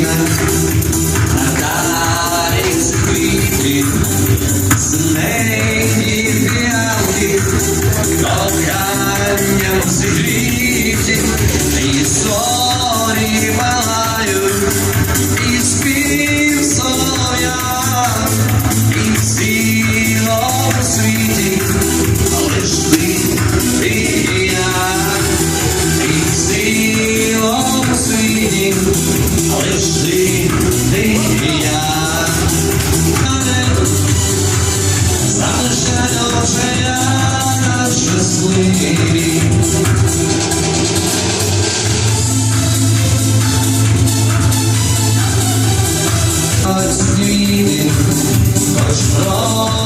Argentina. нині лиши ти і я. Залишай лише нас щасливі. Ось нині, хоч